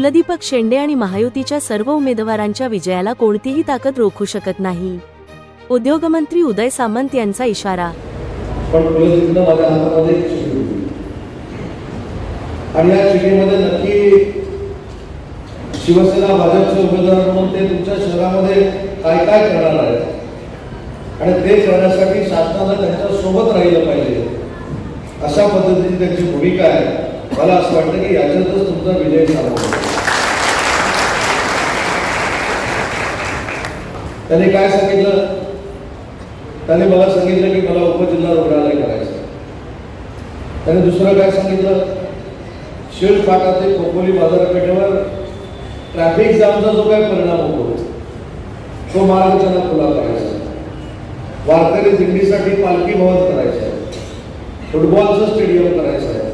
कुलदीपक शेंडे आणि महायुतीच्या सर्व उमेदवारांच्या विजयाला कोणतीही ताकद रोखू शकत नाही. उद्योगमंत्री उदय सामंत यांचा इशारा. पण माझ्या हातामध्ये आणि या चिठीमध्ये नक्की शिवसेना भाजपचे उमेदवार म्हणून ते तुमच्या शहरामध्ये काय काय करणार आहे आणि ते करण्यासाठी शासनानं त्यांच्यासोबत राहिलं पाहिजे. अशा पद्धतीची त्यांची भूमिका आहे. मला असं वाटतं की याच्यातच तुमचा विजय झाला. त्याने काय सांगितलं? त्याने मला सांगितलं की मला उपजिल्हा रुग्णालय करायचं. त्याने दुसरं काय सांगितलं? शिळ फाटा ते खोपोली बाजारपेठेवर ट्रॅफिक जामचा जो काय परिणाम होतो तो मार्ग त्यांना खुला करायचा. वारकरी दिंडीसाठी पालखी भवन करायचं. आहे फुटबॉलचं स्टेडियम करायचं. आहे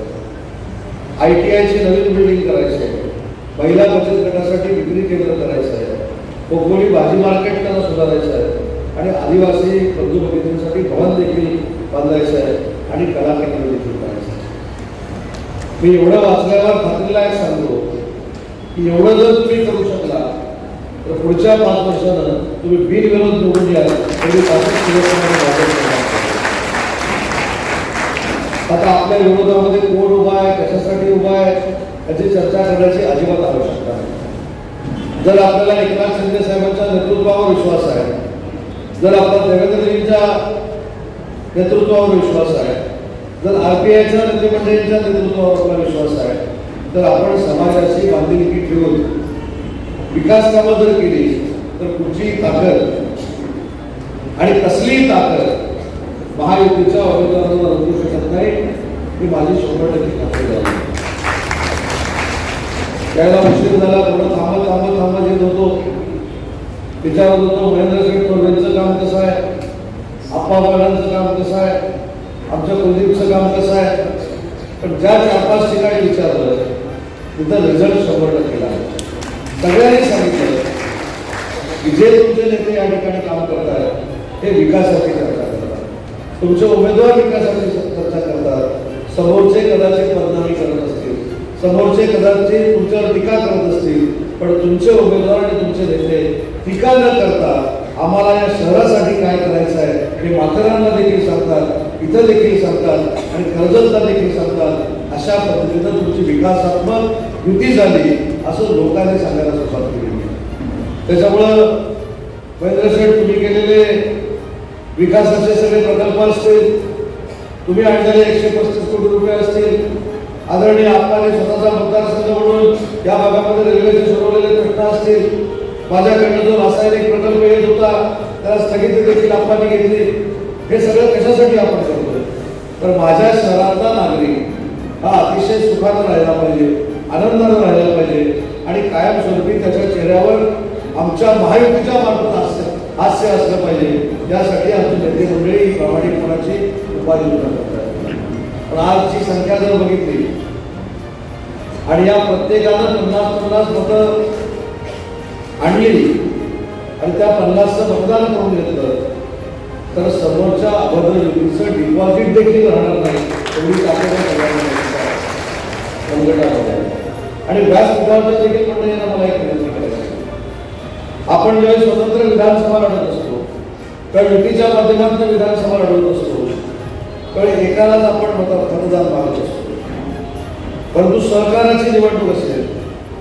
आय टी आयची नवीन बिल्डिंग करायची. आहे महिला बचत गटासाठी विक्री केंद्र करायचं. आहे खोपोली भाजी मार्केट त्यांना सुधारायचं आहे आणि आदिवासी बंधूभगिनींसाठी भवन देखील बांधायचं आहे आणि कला केंद्र देखील करायचं आहे मी एवढं वाचल्यावर खात्रीला एक सांगतो की एवढं जर तुम्ही करू शकला तर पुढच्या पाच वर्षानं तुम्ही बिनविरोध निवडून याल तरी आता आपल्या विरोधामध्ये कोण उभा आहे कशासाठी उभा आहे याची चर्चा करण्याची अजिबात आवश्यकता जर आपल्याला एकनाथ शिंदे साहेबांच्या नेतृत्वावर विश्वास आहे जर आपला देवेंद्रजींच्या नेतृत्वावर विश्वास आहे जर आर पी आयच्या मंत्रिमंडळींच्या नेतृत्वावर आपला विश्वास आहे तर आपण समाजाची बांधिलकी ठेवून विकास कामं जर केली तर कुठचीही ताकद आणि कसलीही ताकद महायुतीच्या उमेदवारांना असू शकत नाही ही माझी शंभर टक्के खात्री त्याला उशीर झाला. थोडं थांबत थांबत थांबत येत होतो. विचारत होतो महेंद्रसिंग शेठ काम कसं आहे? आप्पा बाळांचं काम कसं आहे? आमच्या कुलदीपचं काम कसं आहे? पण ज्या चार पाच ठिकाणी विचारलं तिथं रिझल्ट शंभर टक्के सगळ्यांनी सांगितलं की जे तुमचे नेते या ठिकाणी काम करतात ते विकासाची चर्चा करतात. तुमचे उमेदवार विकासाची चर्चा करतात. समोरचे कदाचित बदनामी करत असतात. समोरचे कदाचित तुमच्यावर टीका करत असतील पण तुमचे उमेदवार आणि तुमचे नेते टीका न करता आम्हाला या शहरासाठी काय करायचं आहे हे माथेरानला देखील सांगतात इथं देखील सांगतात आणि कर्जतला देखील सांगतात अशा पद्धतीनं तुमची विकासात्मक युती झाली असं लोकांनी सांगायला सुरुवात केली. त्याच्यामुळं महेंद्र शेठ तुम्ही केलेले विकासाचे सगळे प्रकल्प असतील तुम्ही आणलेले एकशे पस्तीस कोटी रुपये असतील आदरणीय आपल्याने स्वतःचा मतदारसंघ म्हणून या भागामध्ये रेल्वेचे सोडवलेले प्रश्न असतील माझ्याकडनं जो रासायनिक प्रकल्प येत होता त्याला स्थगिती देखील आपण घेतली. हे सगळं कशासाठी आपण करतोय तर माझ्या शहरातला नागरिक हा अतिशय सुखानं राहिला पाहिजे आनंदानं राहिला पाहिजे आणि कायमस्वरूपी त्याच्या चेहऱ्यावर आमच्या महायुतीच्या मार्फत हास्य हास्य असलं पाहिजे. यासाठी आमची नेते मंडळी प्रामाणिकपणाची उपाययोजना करतात. पण आजची संख्या जर बघितली आणि या प्रत्येकानं पन्नास पन्नास मतं आणली आणि त्या पन्नासचं मतदान करून घेतलं तर समोरच्या अभद्र युतीचं डिपॉझिट देखील राहणार नाही एवढी ताकद संकटामध्ये. आणि व्यासपीठावर देखील मंडळींना मला एक विनंती करायची आपण ज्यावेळी स्वतंत्र विधानसभा लढत असतो त्या युतीच्या माध्यमातून विधानसभा लढवत असतो त्यावेळी एकालाच आपण मतदान मागत असतो परंतु सहकाराची निवडणूक असेल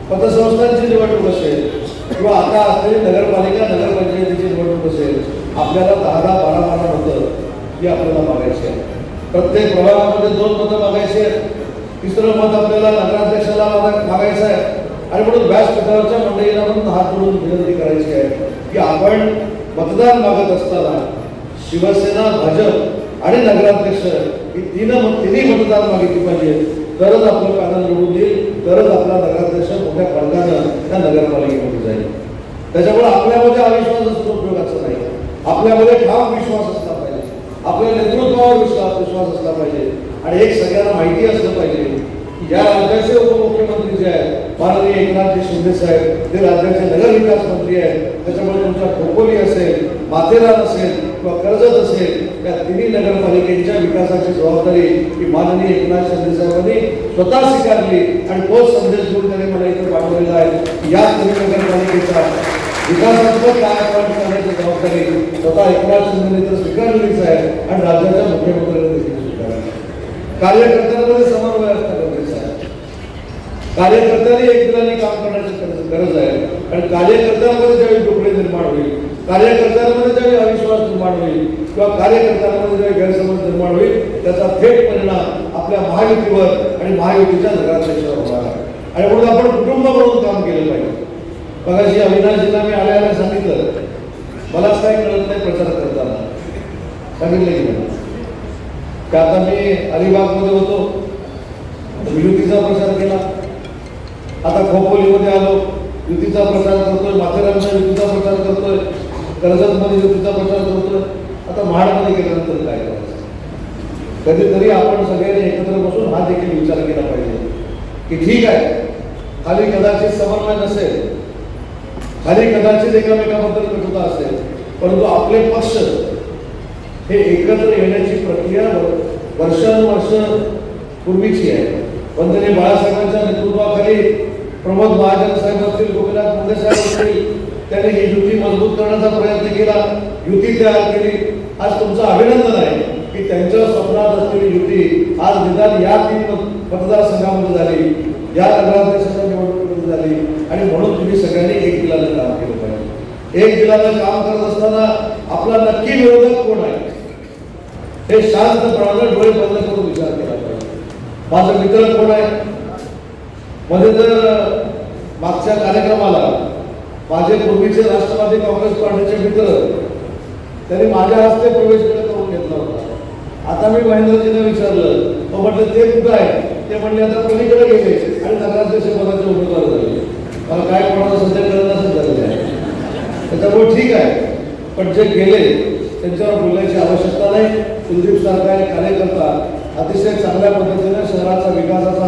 पतसंस्थांची निवडणूक असेल किंवा आता असलेली नगरपालिका नगरपंचायतीची निवडणूक असेल आपल्याला दहा दहा बारा बारा मतं ही आपल्याला मागायची आहे प्रत्येक प्रभागामध्ये दोन मतं मागायची आहेत. तिसरं मत आपल्याला नगराध्यक्षाला मागायचं आहे. आणि म्हणून व्यासपीठावरच्या मंडळीला म्हणून हात जोडून विनंती करायची आहे की आपण मतदान मागत असताना शिवसेना भाजप आणि नगराध्यक्ष ही तीन तिन्ही मतदान मागितली पाहिजे. तरच आपलं पॅनल निवडून येईल तरच आपला नगराध्यक्ष मोठ्या फरकानं त्या नगरपालिकेमध्ये जाईल. त्याच्यामुळे आपल्यामध्ये अविश्वास उपयोगाचा नाही आपल्यामध्ये ठाम विश्वास असला पाहिजे. आपल्या नेतृत्वावर विश्वास विश्वास असला पाहिजे. आणि एक सगळ्यांना माहिती असलं पाहिजे की या राज्याचे उपमुख्यमंत्री जे आहेत माननीय एकनाथजी शिंदे साहेब ते राज्याचे नगर विकास मंत्री आहेत त्याच्यामुळे तुमच्या खोपोली असेल माथेरान असेल किंवा कर्जत असेल या तिन्ही नगरपालिकेच्या विकासाची जबाबदारी ही माननीय एकनाथ शिंदे साहेबांनी स्वतः स्वीकारली आणि तोच संदेश घेऊन त्यांनी मला इथे पाठवलेला आहे. की या तिन्ही नगरपालिकेचा विकासात्मक कार्यक्रम करण्याची जबाबदारी स्वतः एकनाथ शिंदेने तर स्वीकारलेलीच आहे आणि राज्याच्या मुख्यमंत्र्यांनी देखील स्वीकारली. कार्यकर्त्यांमध्ये समन्वय असणं गरजेचं आहे. कार्यकर्त्यांनी एक काम करण्याची गरज- आहे कारण कार्यकर्त्यांमध्ये ज्यावेळी डोकळे निर्माण होईल कार्यकर्त्यांमध्ये ज्यावेळी अविश्वास निर्माण होईल किंवा कार्यकर्त्यांमध्ये ज्यावेळी गैरसमज निर्माण होईल त्याचा थेट परिणाम आपल्या महायुतीवर आणि महायुतीच्या नगराध्यक्षावर होणार आहे. आणि म्हणून आपण कुटुंब म्हणून काम केलं पाहिजे. मगाशी अविनाशजींना मी आल्याला सांगितलं. मलाच काही कळत नाही प्रचार करताना. सांगितलं की नाही. आता मी अलिबागमध्ये होतो. युतीचा प्रचार केला. आता खोपोलीमध्ये आलो. युतीचा प्रचार करतोय. माथेरामच्या युतीचा प्रचार करतोय. कर्जतमध्ये युतीचा प्रचार करतो आता महाडमध्ये गेल्यानंतर काय करायचं कधीतरी आपण सगळ्यांनी एकत्र बसून हा देखील विचार केला पाहिजे की ठीक आहे खाली कदाचित समन्वय नसेल खाली कदाचित एकामेकाबद्दल कटुता असेल परंतु आपले पक्ष हे एकत्र येण्याची प्रक्रिया वर्षानुवर्ष पूर्वीची आहे. वंदनीय बाळासाहेबांच्या नेतृत्वाखाली प्रमोद महाजन साहेब असतील गोपीनाथ मुंडे साहेब असतील त्यांनी ही युती मजबूत करण्याचा प्रयत्न केला. युती तयार केली. आज तुमचं अभिनंदन आहे की त्यांच्या स्वप्नात असलेली युती आज निदान या तीन मतदारसंघामध्ये झाली. या नगराध्यक्षाच्या निवडणुकीमध्ये झाली. आणि म्हणून तुम्ही सगळ्यांनी एक दिलानं काम केलं पाहिजे. एक दिलानं काम करत असताना आपला नक्की विरोधक कोण आहे? हे शांतपणानं डोळे बंद करून विचार केला पाहिजे. माझा मित्र कोण आहे? मध्ये तर मागच्या कार्यक्रमाला माझे पूर्वीचे राष्ट्रवादी काँग्रेस पार्टीचे मित्र त्यांनी माझ्या हस्ते प्रवेश करून घेतला होता. आता मी महेंद्रजीने विचारलं तो म्हटलं ते कुठं आहे ते म्हणले आता पलीकडे गेले आणि नगराध्यक्ष पदाचे उमेदवार झाले. मला काय कोणाला सध्या कळत असं झालेलं आहे. त्याच्यामुळे ठीक आहे. पण जे गेले त्यांच्यावर बोलण्याची आवश्यकता नाही. कुलदीप सारखा एक कार्यकर्ता अतिशय चांगल्या पद्धतीने शहराचा विकासाचा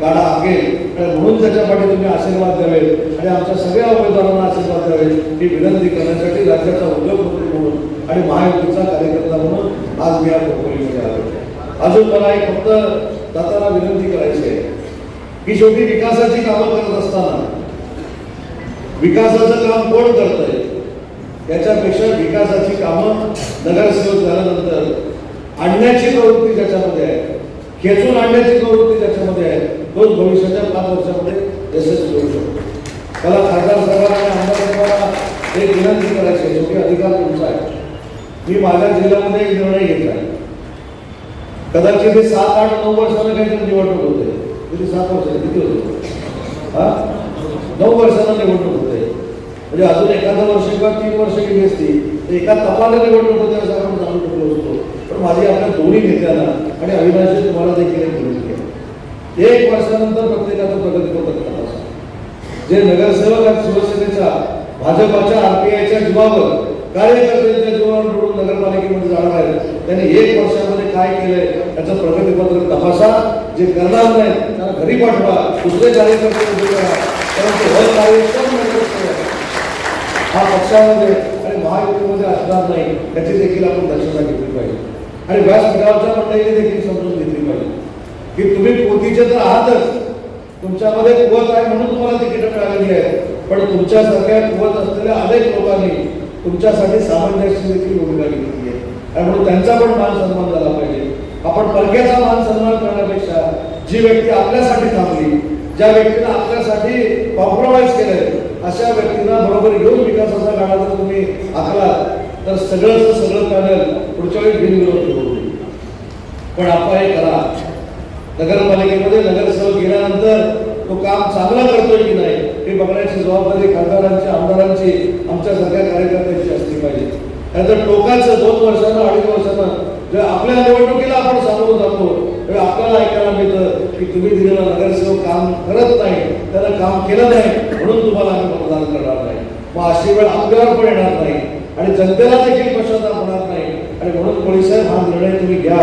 गाडा आगेल आणि म्हणून त्याच्यासाठी तुम्ही आशीर्वाद द्यावे आणि आमच्या सगळ्या उमेदवारांना आशीर्वाद द्यावे ही विनंती करण्यासाठी राज्याचा उद्योगमंत्री म्हणून आणि महायुतीचा कार्यकर्ता म्हणून आज मी या पोर्टफोलिओमध्ये आलो अजून मला एक फक्त जाताना विनंती करायची आहे. की शेवटी विकासाची कामं करत असताना विकासाचं काम कोण करतंय? याच्यापेक्षा विकासाची कामं नगरसेवक झाल्यानंतर आणण्याची प्रवृत्ती त्याच्यामध्ये आहे खेचून आणण्याची प्रवृत्ती त्याच्यामध्ये आहे तोच भविष्याच्या पाच वर्षामध्ये यशस्वी होऊ शकतो. त्याला खासदार साहेबांना आणि आमदार साहेबांना एक विनंती करायची आहे की अधिकार तुमचा आहे मी माझ्या जिल्ह्यामध्ये एक निर्णय घेतला आहे. कदाचित हे सात आठ नऊ वर्षानं काहीतरी निवडणूक होते. किती सात वर्ष किती होते? हा? नऊ वर्षानं निवडणूक होते. म्हणजे अजून एखादं वर्ष किंवा तीन वर्ष गेली असती तर एका तपाला निवडणूक होते असं आपण सांगू शकलो असतो पण माझी आपल्या दोन्ही नेत्यांना आणि अविनाशी तुम्हाला देखील एक विनंती आहे एक वर्षानंतर प्रत्येकाचं प्रगतीपत्र तपासा? जे नगरसेवक आणि शिवसेनेच्या भाजपाच्या आरपीआयच्या जीवावर कार्यकर्त्यांच्या जीवावर निवडून नगरपालिकेमध्ये जाणार आहेत त्यांनी एक वर्षामध्ये काय केलंय त्याचं प्रगतीपत्र तपासा. जे करणार नाही त्यांना घरी पाठवा. दुसरे कार्यकर्ते उभे करा. परंतु हा पक्षामध्ये आणि महायुतीमध्ये असणार नाही याची देखील आपण दक्षता घेतली पाहिजे. आणि व्यासपीठावरच्या मंडळीने देखील समजून घेतली पाहिजे. की तुम्ही पोतीचे तर आहातच. तुमच्यामध्ये कुवत आहे म्हणून तुम्हाला तिकीट मिळालेली आहे. पण तुमच्यासारख्या कुवत असलेल्या अनेक लोकांनी तुमच्यासाठी सामंजस्य देखील भूमिका घेतली आहे. आणि म्हणून त्यांचा पण मान सन्मान झाला पाहिजे. आपण परक्याचा मान सन्मान करण्यापेक्षा जी व्यक्ती आपल्यासाठी थांबली ज्या व्यक्तीनं आपल्यासाठी कॉम्प्रोमाइज केलंय अशा व्यक्तींना बरोबर घेऊन विकासाचा गाडा जर तुम्ही आखला तर सगळंच सगळं पॅनल पुढच्या वेळी बिनविरोध होईल पण आपण हे करा. नगरपालिकेमध्ये नगरसेवक गेल्यानंतर तो काम चांगला करतोय की नाही हे बघण्याची जबाबदारी खासदारांची आमदारांची आमच्यासारख्या कार्यकर्त्यांची असली पाहिजे. नाहीतर टोकाचं दोन वर्षानं अडीच वर्षानं जर आपल्या निवडणुकीला आपण सामोरं जातो तेव्हा आपल्याला ऐकायला मिळतं की तुम्ही दिलेला नगरसेवक काम करत नाही त्यानं काम केलं नाही म्हणून तुम्हाला आम्ही मतदान करणार नाही. मग अशी वेळ आपल्यावर पण येणार नाही. आणि जनतेला देखील पश्चाताप होणार नाही. आणि म्हणून पोलीस साहेब हा निर्णय तुम्ही घ्या.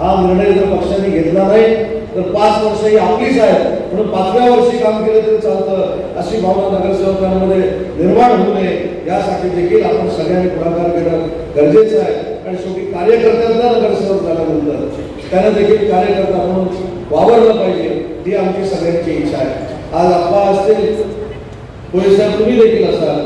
हा निर्णय जर पक्षाने घेतला नाही तर पाच वर्ष ही आपलीच आहेत म्हणून पाचव्या वर्षी काम केलं तरी चालतं. अशी भावना नगरसेवकांमध्ये निर्माण होऊ नये. यासाठी देखील आपण सगळ्यांनी पुढाकार घेणं गरजेचं आहे. आणि शेवटी कार्यकर्त्यांना नगरसेवक झाल्यानंतर त्यांना देखील कार्यकर्ता म्हणून वावरलं पाहिजे ही आमची सगळ्यांची इच्छा आहे. आज अप्पा असतील पोलीस साहेब तुम्ही देखील असाल.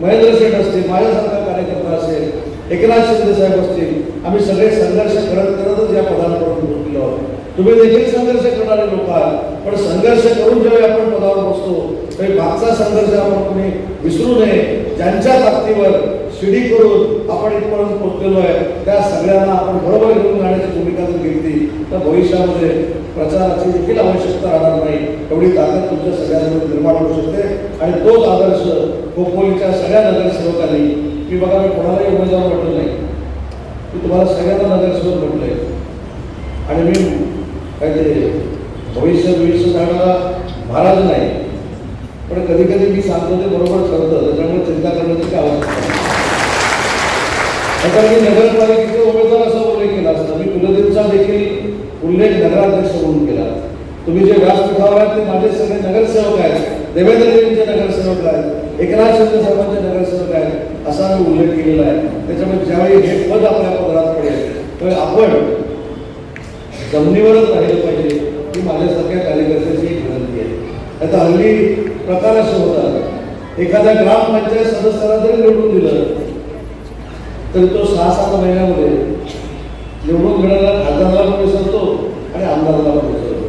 महेंद्र शेठ असतील माझ्यासारखा कार्यकर्ता असेल एकनाथ शिंदे साहेब असतील. आम्ही सगळे संघर्ष करत करतच या पदांपर्यंत पोहोचलो आहोत तुम्ही देखील संघर्ष करणारे लोक आहात. पण संघर्ष करून ज्यावेळी आपण पदावर बसतो तरी मागचा संघर्ष आपण कुणी विसरू नये. ज्यांच्या ताकदीवर शिडी करून आपण इथपर्यंत पोहोचलेलो आहे त्या सगळ्यांना आपण बरोबर घेऊन जाण्याची भूमिका जर घेतली तर भविष्यामध्ये प्रचाराची देखील आवश्यकता राहणार नाही. एवढी ताकद तुमच्या सगळ्यांमध्ये निर्माण होऊ शकते. आणि तोच आदर्श खोपोलीच्या सगळ्या नगरसेवकांनी मी बघा मी कोणालाही उमेदवार म्हटलं नाही. मी तुम्हाला सगळ्यांना नगरसेवक म्हटलंय. आणि मी काय ते भविष्य भविष्य सांगायला महाराज नाही. पण कधी कधी मी सांगतो ते बरोबर ठरतं. त्याच्यामुळे चिंता करण्याची काय आवश्यकता नाही. आता मी नगरपालिकेचे उमेदवार असा उल्लेख केला असता. मी कुलदेवचा देखील उल्लेख नगराध्यक्ष म्हणून केला. तुम्ही जे व्यासपीठावर आहेत ते माझे सगळे नगरसेवक आहेत. देवेंद्र देवींचे नगरसेवक आहेत. एकनाथ शिंदे साहेबांचे नगरसेवक आहेत. असा मी उल्लेख केलेला आहे. त्याच्यामुळे ज्यावेळी हे पद आपल्या पदरात पडेल तर आपण जमिनीवरच राहिलं पाहिजे ही माझ्यासारख्या कार्यकर्त्याची एक विनंती आहे. आता हल्ली प्रकार असे होतात एखाद्या ग्रामपंचायत सदस्याला जरी निवडून दिलं तरी तो सहा सात महिन्यामध्ये निवडून घेण्याला खासदाराला पण विसरतो आणि आमदाराला पण विसरतो.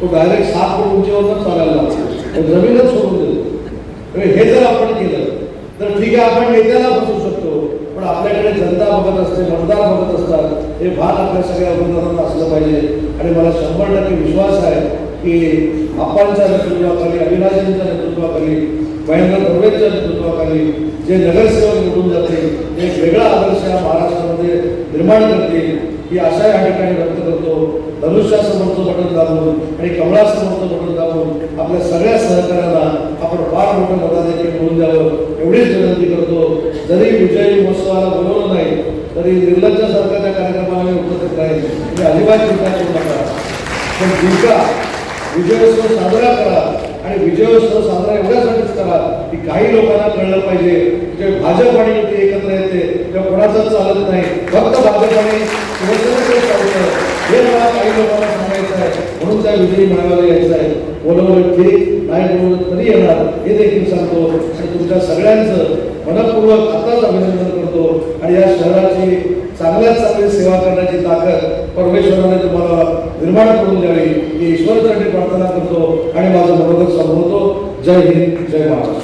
तो डायरेक्ट सात फूट उंचीवरच चालायला लागतो. जमीनच सोडून देतो. हे जर आपण केलं तर ठीक आहे आपण नेत्याला बसू शकतो. पण आपल्याकडे जनता बघत असते मतदार बघत असतात हे भान आपल्या सगळ्या मतदारांना असलं पाहिजे. आणि मला शंभर टक्के विश्वास आहे की आप्पांच्या नेतृत्वाखाली अविनाशांच्या नेतृत्वाखाली महेंद्र धर्मेच्या नेतृत्वाखाली जे नगरसेवक निवडून जातील एक वेगळा आदर्श या महाराष्ट्रामध्ये निर्माण करतील ही आशा या ठिकाणी व्यक्त करतो. धनुष्यासमोरचं बटन दाबून आणि कमळासमोरचं बटन दाबून आपल्या सगळ्या सहकाऱ्यांना आपण फार मोठं मताधिकारी मिळून द्यावं एवढीच विनंती करतो. जरी विजयी महोत्सवाला बोलवलं नाही तरी निर्लज्जासारख्या त्या कार्यक्रमाला उपस्थित राहील. मी अजिबात चिंता करू नका पण जिंका विजयोत्सव साजरा करा आणि विजयोत्सव साजरा एवढ्यासाठीच करा की काही लोकांना कळलं पाहिजे. जे भाजप आणि युती एकत्र येते तेव्हा कोणाचं चालत नाही. फक्त भाजप आणि शिवसेनेचंच चालतं हे मला काही लोकांना सांगायचं आहे विजयी मेळाव्याला यायचं आहे. बोलवलं ठीक नाही बोलवलं तरी येणार. हे देखील सांगतो. आणि तुमच्या सगळ्यांचं मनपूर्वक आताच अभिनंदन करतो. आणि या शहराची चांगल्यात चांगली सेवा करण्याची ताकद परमेश्वराने तुम्हाला निर्माण करून द्यावी. ही ईश्वरासाठी प्रार्थना करतो आणि माझं मनोगत संभवतो जय हिंद जय महाराष्ट्र.